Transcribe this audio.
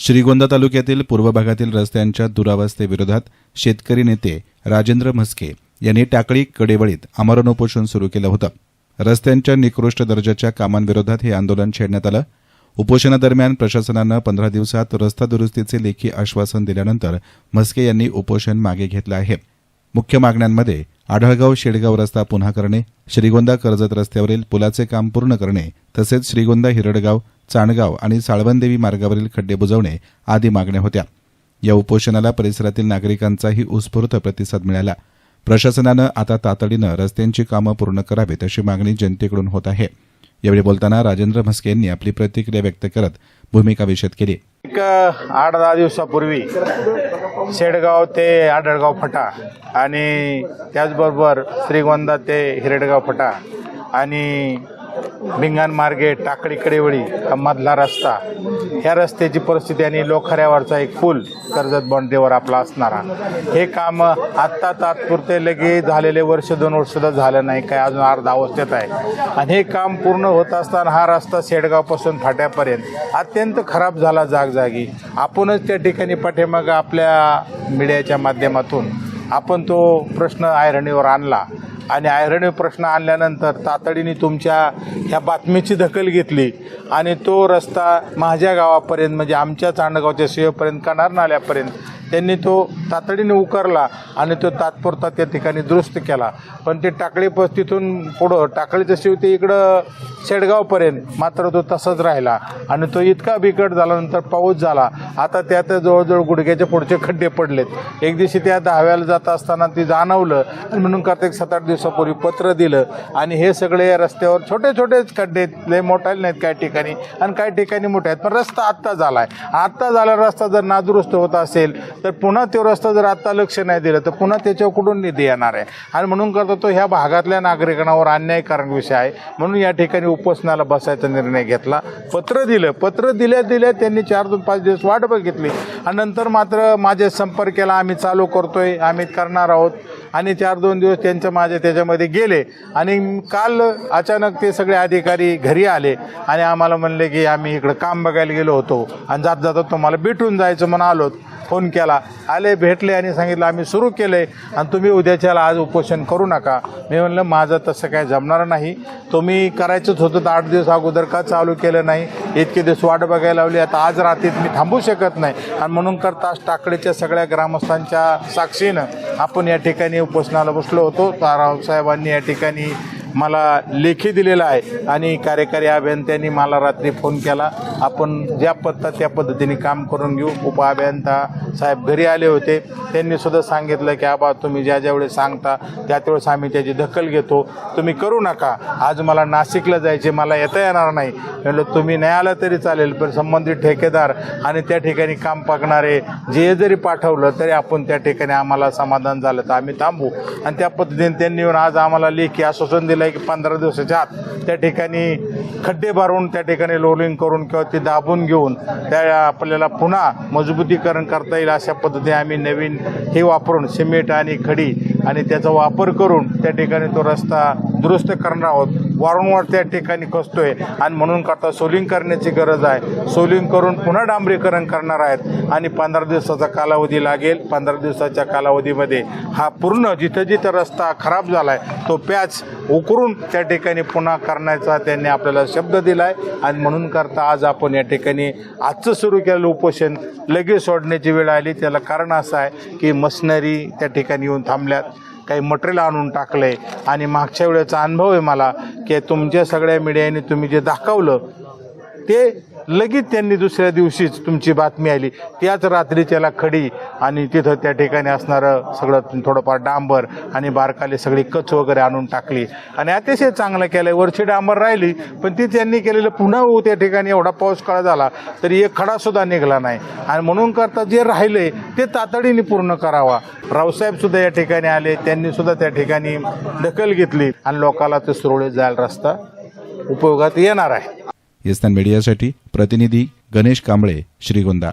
श्रीगोंदा तालुक्यातील पूर्व भागातील रस्त्यांच्या दुरावस्थेविरोधात शेतकरी नेते राजेंद्र म्हस्के यांनी टाकळी कडेवळीत आमरण उपोषण सुरू केलं होतं. रस्त्यांच्या निकृष्ट दर्जाच्या कामांविरोधात हे आंदोलन छेडण्यात आलं. उपोषणादरम्यान प्रशासनानं पंधरा दिवसात रस्ता दुरुस्तीचे लेखी आश्वासन दिल्यानंतर म्हस्के यांनी उपोषण मागे घेतलं आहे. मुख्य मागण्यांमध्ये आढळगाव शेडगाव रस्ता पुन्हा करणे श्रीगोंदा कर्जत रस्त्यावरील पुलाचे काम पूर्ण करणे तसेच श्रीगोंदा हिरडगाव चाणगाव आणि साळवणदेवी मार्गावरील खड्डे बुजवणे आदी मागण्या होत्या. या उपोषणाला परिसरातील नागरिकांचाही उत्स्फूर्त प्रतिसाद मिळाला. प्रशासनानं आता तातडीनं रस्त्यांची कामं पूर्ण करावीत अशी मागणी जनतेकडून होत आहे. यावेळी बोलताना राजेंद्र म्हस्के यांनी आपली प्रतिक्रिया व्यक्त करत भूमिका विषद केली. एक आठ दहा दिवसापूर्वी शेडगाव ते आढळगाव फटा आणि त्याचबरोबर श्रीगोंदा ते हिरडगाव फटा आणि भिंगाणमार्गे टाकळी कडेवळी हा मधला रस्ता. ह्या रस्त्याची परिस्थिती आणि लोखऱ्यावरचा एक पूल कर्जत बाँड्रीवर आपला असणारा हे काम आत्ता तात्पुरते लगे झालेले वर्ष दोन वर्षसुद्धा झालं नाही. काय अजून अर्धा अवस्थेत आहे. आणि हे काम पूर्ण होत असताना हा रस्ता शेडगावपासून फाट्यापर्यंत अत्यंत खराब झाला जागजागी. आपणच त्या ठिकाणी पाठीमागं आपल्या मीडियाच्या माध्यमातून आपण तो प्रश्न आयरणीवर आणला. आणि आयरणी प्रश्न आणल्यानंतर तातडीने तुमच्या ह्या बातमीची दखल घेतली. आणि तो रस्ता माझ्या गावापर्यंत म्हणजे आमच्या चांडगावच्या सेवेपर्यंत कणार नाल्यापर्यंत त्यांनी तो तातडीने उकारला आणि तो तात्पुरता त्या ठिकाणी दुरुस्त केला. पण ते टाकळी पस तिथून पुढं टाकळी जशी होती इकडं शेडगावपर्यंत मात्र तो तसाच राहिला. आणि तो इतका बिकट झाल्यानंतर पाऊस झाला. आता त्यात जवळजवळ गुडघ्याचे पुढचे खड्डे पडलेत. एक दिवशी त्या दहाव्याला जात असताना ती जाणवलं म्हणून करता एक सात आठ दिवसापूर्वी पत्र दिलं. आणि हे सगळे रस्त्यावर छोटे छोटेच खड्डे आहेत. लय मोठे नाहीत काही ठिकाणी. आणि काही ठिकाणी मोठे आहेत. पण रस्ता आत्ता झाला आहे आत्ता झाला रस्ता जर नादुरुस्त होत असेल तर पुन्हा तो रस्ता जर आत्ता लक्ष नाही दिलं तर पुन्हा त्याच्यावर कुठून निधी येणार आहे? आणि म्हणून करता तो ह्या भागातल्या नागरिकांवर अन्यायकारक विषय आहे. म्हणून या ठिकाणी उपोषणाला बसायचा निर्णय घेतला. पत्र दिलं. पत्र दिल्या दिल्या त्यांनी चार दोन पाच दिवस वाट बघितली. आणि नंतर मात्र माझे संपर्क केला आम्ही चालू करतोय आम्ही करणार आहोत. आणि चार दोन दिवस त्यांचं माझे त्याच्यामध्ये गेले. आणि काल अचानक ते सगळे अधिकारी घरी आले. आणि आम्हाला म्हणले की आम्ही इकडं काम बघायला गेलो होतो. आणि जात जाता तुम्हाला भेटून जायचं म्हणून आलोत. फोन केला. आले भेटले आणि सांगितलं आम्ही सुरू केलं आहे आणि तुम्ही उद्याच्याला आज उपोषण करू नका. मी म्हणलं माझं तसं काय जमणार नाही. तुम्ही करायचंच होतं तर आठ दिवस अगोदर का चालू केलं नाही? इतके दिवस वाट बघायला लावली. आता आज रात्रीत मी थांबू शकत नाही. आणि म्हणून करता आज सगळ्या ग्रामस्थांच्या साक्षीनं आपण या ठिकाणी उपोषणाला बसलो होतो. ताराव साहेबांनी या ठिकाणी मला लेखी दिलेला आहे. आणि कार्यकारी अभियंत्यांनी मला रात्री फोन केला. आपण ज्या पत्ता त्या पद्धतीने काम करून घेऊ. उपअभियंता साहेब घरी आले होते. त्यांनी सुद्धा सांगितलं की आबा तुम्ही ज्या ज्या वेळेस सांगता त्या त्यावेळेस आम्ही त्याची दखल घेतो. तुम्ही करू नका. आज मला नाशिकला जायचे मला येता येणार नाही. म्हणलं तुम्ही नाही आलं तरी चालेल पण संबंधित ठेकेदार आणि त्या ठिकाणी काम पाकणारे जे जरी पाठवलं तरी आपण त्या ठिकाणी आम्हाला समाधान झालं तर आम्ही थांबू. आणि त्या पद्धतीने त्यांनी येऊन आज आम्हाला लेखी आश्वासन दिलं. आहे की पंधरा दिवसाच्या आत त्या ठिकाणी खड्डे भरून त्या ठिकाणी लोलिंग करून किंवा ते दाबून घेऊन त्या आपल्याला पुन्हा मजबूतीकरण करता येईल अशा पद्धतीने आम्ही नवीन हे वापरून सिमेंट आणि खडी आणि त्याचा वापर करून त्या ठिकाणी तो रस्ता दुरुस्त करणार आहोत. वारंवार त्या ठिकाणी खचतोय आणि म्हणून करता सोलिंग करण्याची गरज आहे. सोलिंग करून पुन्हा डांबरीकरण करणार आहेत आणि पंधरा दिवसाचा कालावधी लागेल. पंधरा दिवसाच्या कालावधीमध्ये हा पूर्ण जिथं जिथं रस्ता खराब झाला आहे तो पॅच उकरून त्या ठिकाणी पुन्हा करण्याचा त्यांनी आपल्याला शब्द दिला आहे आणि म्हणून करता आज आपण या ठिकाणी आजचं सुरू केलेलं उपोषण लगेच सोडण्याची वेळ आली. त्याला कारण असं आहे की मशिनरी त्या ठिकाणी येऊन थांबल्यात. काही मटेरियल आणून टाकलंय. आणि मागच्या वेळेचा अनुभव आहे मला की तुमच्या सगळ्या मीडियाने तुम्ही जे दाखवलं ते लगेच त्यांनी दुसऱ्या दिवशीच तुमची बातमी आली. त्याच रात्री त्याला खडी आणि तिथं त्या ठिकाणी असणारं सगळं थोडंफार डांबर आणि बारकाले सगळी कच वगैरे आणून टाकली. आणि अतिशय चांगलं केलं वरची डांबर राहिली पण ती त्यांनी केलेलं पुन्हा त्या ठिकाणी एवढा पाऊस काळ झाला तरी एक खडासुद्धा निघाला नाही. आणि म्हणून करता जे राहिले ते तातडीने पूर्ण करावा. रावसाहेब सुद्धा या ठिकाणी आले. त्यांनी सुद्धा त्या ठिकाणी दखल घेतली. आणि लोकाला ते सुरळीत जायला रस्ता उपयोगात येणार आहे. येस्तान मीडियासाठी प्रतिनिधी गणेश कांबळे श्रीगोंदा.